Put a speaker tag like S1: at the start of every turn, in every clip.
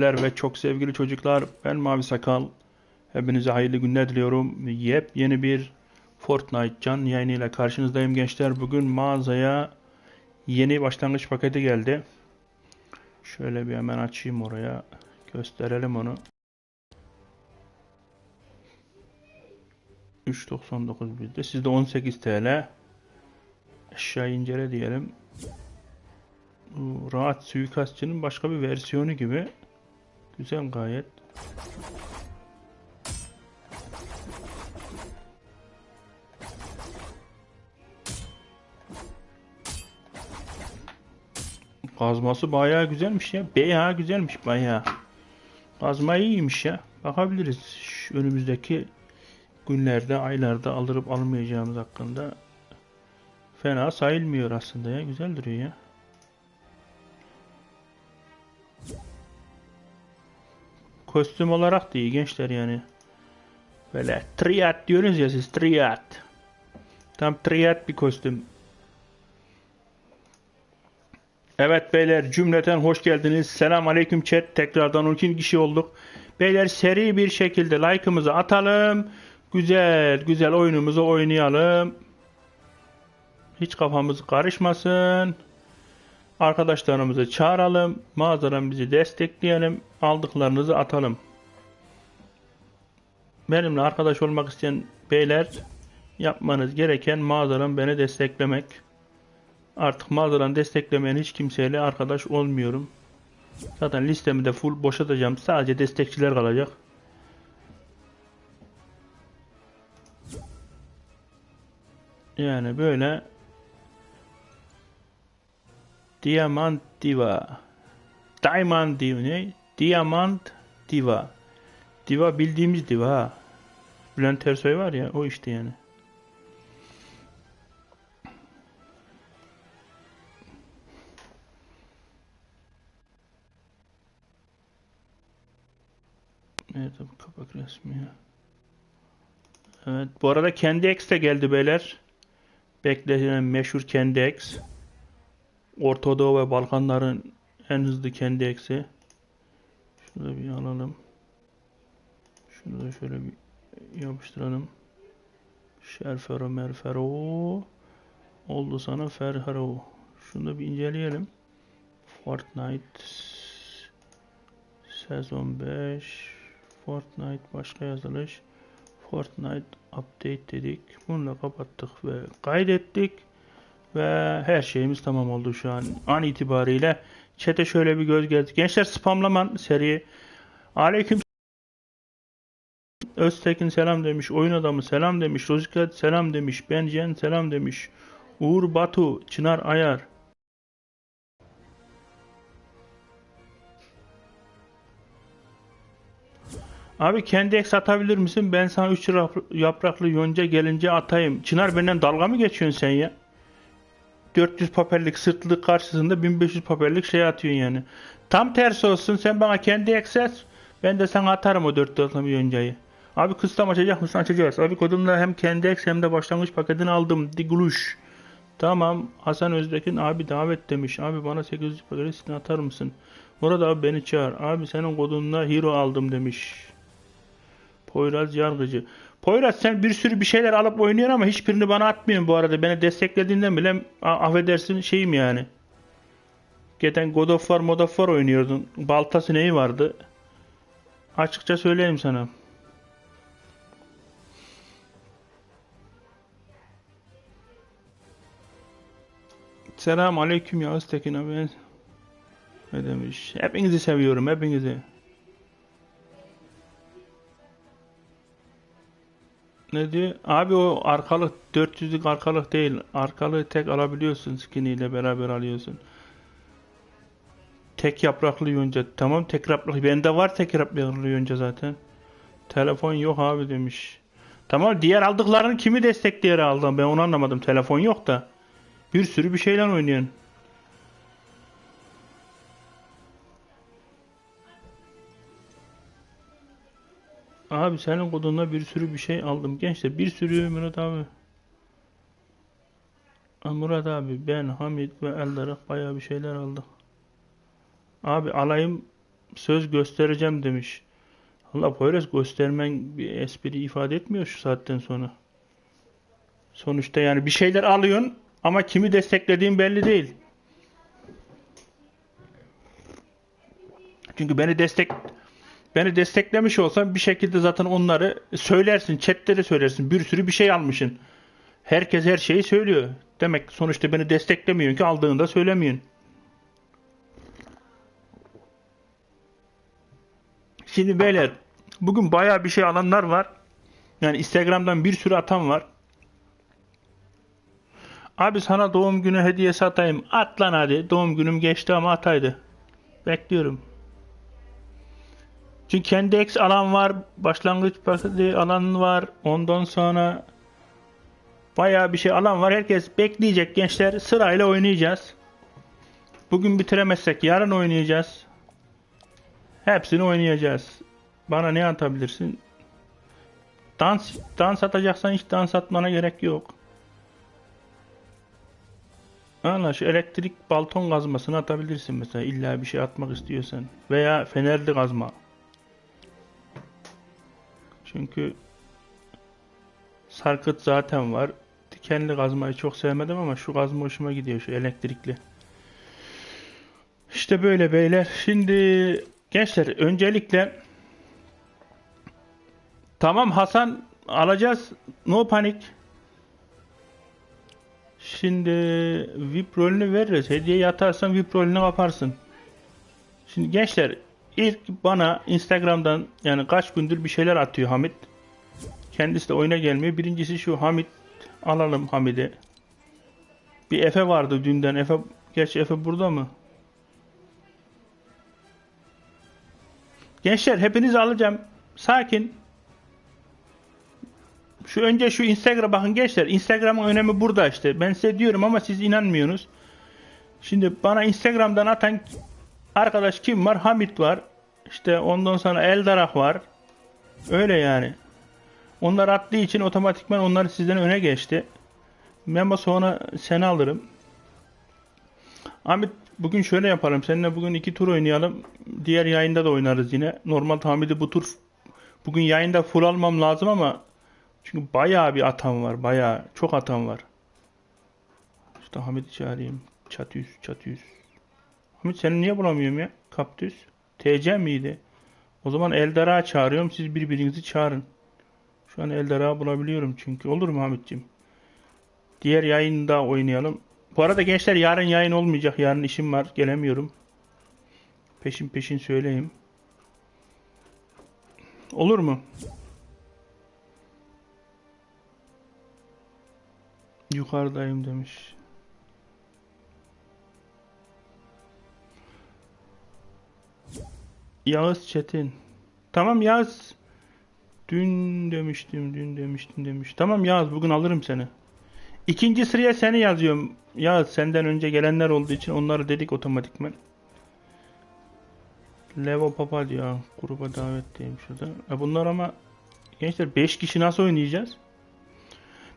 S1: ve çok sevgili çocuklar ben Mavi Sakal. Hepinize hayırlı günler diliyorum. Yepyeni bir Fortnite canlı yayınıyla karşınızdayım gençler. Bugün mağazaya yeni başlangıç paketi geldi. Şöyle bir hemen açayım oraya. Gösterelim onu. 3.99 bizde. Sizde 18 TL. Aşağı incele diyelim. Rahat suikastçının başka bir versiyonu gibi. Güzel gayet. Kazması bayağı güzelmiş ya. Bayağı güzelmiş bayağı. Kazma iyiymiş ya. Bakabiliriz. Şu önümüzdeki günlerde, aylarda alırıp almayacağımız hakkında fena sayılmıyor aslında ya. Güzel duruyor ya. Kostüm olarak da iyi gençler yani. Böyle triat diyorsunuz ya siz triat. Tam triat bir kostüm. Evet beyler cümleten hoş geldiniz. Selam aleyküm chat. Tekrardan 12 kişi olduk. Beyler seri bir şekilde like'ımızı atalım. Güzel güzel oyunumuzu oynayalım. Hiç kafamız karışmasın. Arkadaşlarımızı çağıralım. Mağazadan bizi destekleyelim. Aldıklarınızı atalım. Benimle arkadaş olmak isteyen beyler yapmanız gereken mağazadan beni desteklemek. Artık mağazadan desteklemeyen hiç kimseyle arkadaş olmuyorum. Zaten listemi de full boşaltacağım. Sadece destekçiler kalacak. Yani böyle Diamant Diva. Diamond Diva ne? Diamant Diva. Diva bildiğimiz diva ha. Bülent Ersoy var ya o işte yani. Evet bu kapak resmi ya. Evet bu arada kendi X de geldi beyler. Beklenen meşhur kendi X. Orta Doğu ve Balkanların en hızlı kendi eksi. Şunu da bir alalım. Şunu da şöyle bir yapıştıralım. Şerfero merfero. Oldu sana ferhero. Şunu da bir inceleyelim. Fortnite sezon 5 Fortnite başka yazılış Fortnite update dedik. Bununla kapattık ve kaydettik. Ve her şeyimiz tamam oldu şu an. An itibariyle çete şöyle bir göz geldi. Gençler spamlaman seri. Aleyküm Öztekin selam demiş. Oyun adamı selam demiş. Rozikat selam demiş. Benjen selam demiş. Uğur Batu, Çınar Ayar. Abi kendi eks atabilir misin? Ben sana 3 yapraklı yonca gelince atayım. Çınar benden dalga mı geçiyorsun sen ya? 400 papellik sırtlık karşısında 1500 papellik şey atıyorsun yani. Tam tersi olsun sen bana kendi ekses ben de sana atarım o 400 yoncayı. Abi kıstam açacak mısın? Açacağız. Abi kodumla hem kendi eks hem de başlangıç paketini aldım. Digluş. Tamam. Hasan Öztekin abi davet demiş. Abi bana 800 paketi atar mısın? Murat abi beni çağır. Abi senin kodunla hero aldım demiş. Poyraz Yargıcı. Poyraz sen bir sürü bir şeyler alıp oynuyorsun ama hiçbirini bana atmıyorsun bu arada. Beni desteklediğinden bile affedersin şeyim yani. Geçen God of War, Mod of War oynuyordun. Baltası neyi vardı? Açıkça söyleyeyim sana. Selam aleyküm Yağız Tekin abi. Ne demiş? Hepinizi seviyorum, hepinizi. Ne diyor? Abi o arkalık 400'lük arkalık değil. Arkalığı tek alabiliyorsun skin ile beraber alıyorsun. Tek yapraklı yonca. Tamam tek yapraklı. Bende var tek yapraklı yonca zaten. Telefon yok abi demiş. Tamam diğer aldıklarını kimi destekleyerek aldın? Ben onu anlamadım. Telefon yok da. Bir sürü bir şeyler oynuyorsun. Abi senin kodunla bir sürü bir şey aldım. Gençler bir sürü Murat abi. Murat abi ben Hamit ve Eldar'a bayağı bir şeyler aldık. Abi alayım söz göstereceğim demiş. Allah Poyraz göstermen bir espri ifade etmiyor şu saatten sonra. Sonuçta yani bir şeyler alıyorsun ama kimi desteklediğin belli değil. Çünkü beni destek beni desteklemiş olsan bir şekilde zaten onları söylersin, chatte de söylersin. Bir sürü bir şey almışsın. Herkes her şeyi söylüyor. Demek sonuçta beni desteklemiyorsun ki aldığında söylemiyorsun. Şimdi beyler bugün bayağı bir şey alanlar var. Yani Instagram'dan bir sürü atan var. Abi sana doğum günü hediyesi atayım. At lan hadi. Doğum günüm geçti ama ataydı. Bekliyorum. Çünkü kendi ex alan var. Başlangıç paketi alan var. Ondan sonra bayağı bir şey alan var. Herkes bekleyecek gençler. Sırayla oynayacağız. Bugün bitiremezsek yarın oynayacağız. Hepsini oynayacağız. Bana ne atabilirsin? Dans dans atacaksan hiç dans atmana gerek yok. Ana şu elektrik balton kazmasını atabilirsin mesela illa bir şey atmak istiyorsan veya fenerli kazma. Çünkü sarkıt zaten var. Dikenli kazmayı çok sevmedim ama şu kazma hoşuma gidiyor şu elektrikli. İşte böyle beyler. Şimdi gençler öncelikle tamam Hasan alacağız. No panik. Şimdi VIP rolünü veririz. Hediye atarsan VIP rolünü kaparsın. Şimdi gençler ilk bana Instagram'dan yani kaç gündür bir şeyler atıyor Hamit. Kendisi de oyuna gelmiyor. Birincisi şu Hamit alalım Hamid'i. Bir Efe vardı dünden. Efe gerçi Efe burada mı? Gençler hepinizi alacağım. Sakin. Şu önce şu Instagram bakın gençler. Instagram'ın önemi burada işte. Ben size diyorum ama siz inanmıyorsunuz. Şimdi bana Instagram'dan atan arkadaş kim var? Hamit var. İşte ondan sonra Eldarah var. Öyle yani. Onlar attığı için otomatikman onlar sizden öne geçti. Ben sonra seni alırım. Ahmet bugün şöyle yapalım. Seninle bugün iki tur oynayalım. Diğer yayında da oynarız yine. Normal Hamid'i bu tur bugün yayında full almam lazım ama çünkü bayağı bir atam var. Bayağı çok atam var. İşte Hamid'i çağırayım. Çatüs, çatüs. Hamid seni niye bulamıyorum ya? Kaptüs. TC miydi? O zaman Eldar'a çağırıyorum. Siz birbirinizi çağırın. Şu an Eldar'a bulabiliyorum çünkü. Olur mu Hamit'ciğim? Diğer yayında oynayalım. Bu arada gençler yarın yayın olmayacak. Yarın işim var. Gelemiyorum. Peşin peşin söyleyeyim. Olur mu? Yukarıdayım demiş. Yağız Çetin. Tamam Yağız. Dün demiştim, dün demiştim demiş. Tamam Yağız bugün alırım seni. İkinci sıraya seni yazıyorum. Yağız senden önce gelenler olduğu için onları dedik otomatikman. Levo Papa diyor. Gruba davetliyim şurada. E bunlar ama gençler 5 kişi nasıl oynayacağız?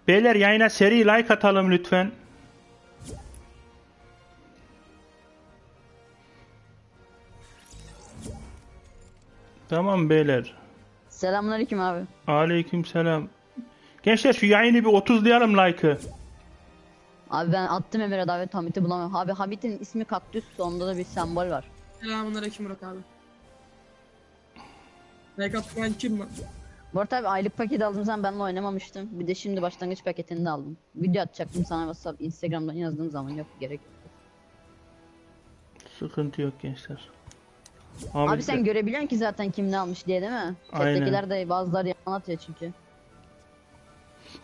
S1: Beyler yayına seri like atalım lütfen. Tamam beyler.
S2: Selamünaleyküm abi.
S1: Aleyküm selam. Gençler şu yayını bir 30'layalım like'ı.
S2: Abi ben attım Emir'e davet Hamit'i bulamıyorum. Abi Hamit'in ismi kaktüs sonunda da bir sembol var.
S3: Selamünaleyküm Murat abi. Rekap ben kim lan?
S2: Bu arada abi aylık paketi aldığım zaman benimle oynamamıştım. Bir de şimdi başlangıç paketini de aldım. Video atacaktım sana WhatsApp, Instagram'dan yazdığım zaman yok gerek. yok.
S1: Sıkıntı yok gençler.
S2: Abi
S1: Ahmet
S2: sen görebiliyorsun ki zaten kim ne almış diye değil mi?
S1: Aynen.
S2: Chat'tekiler de bazıları yalan atıyor çünkü.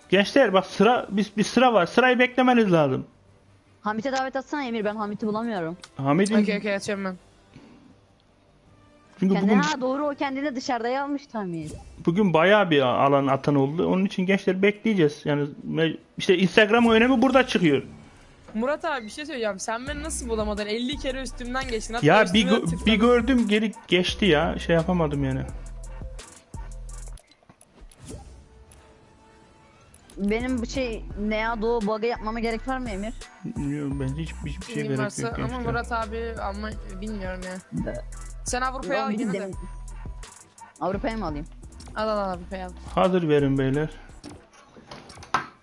S1: Gençler bak sıra biz bir sıra var. Sırayı beklemeniz lazım.
S2: Hamit'e davet atsana Emir ben Hamit'i bulamıyorum.
S1: Hamid'in
S3: Okey okey açıyorum ben.
S1: çünkü
S2: Kendi
S1: bugün
S2: ha doğru o kendini dışarıda almış Hamit.
S1: bugün bayağı bir alan atan oldu. Onun için gençler bekleyeceğiz. Yani me- işte Instagram önemi burada çıkıyor.
S3: Murat abi bir şey söyleyeceğim. Sen beni nasıl bulamadın? 50 kere üstümden geçtin. Hatta
S1: Ya bir, gö-
S3: tıkladın.
S1: bir gördüm geri geçti ya. Şey yapamadım yani.
S2: Benim bu şey Nea Doğu bug'ı yapmama gerek var mı Emir?
S1: Yok, bence hiç hiçbir şey gerek
S3: varsa
S1: yok
S3: ama
S1: gençler.
S3: Murat abi ama bilmiyorum ya. Sen Avrupa'ya al yine de.
S2: Avrupa'ya mı alayım?
S3: Al al al Avrupa'ya al.
S1: Hazır verin beyler.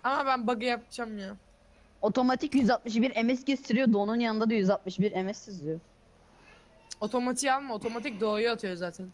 S3: Ama ben bug'ı yapacağım ya.
S2: Otomatik 161 MS gösteriyor. Don'un yanında da 161 MS yazıyor.
S3: Otomatiği alma otomatik doğuya atıyor zaten.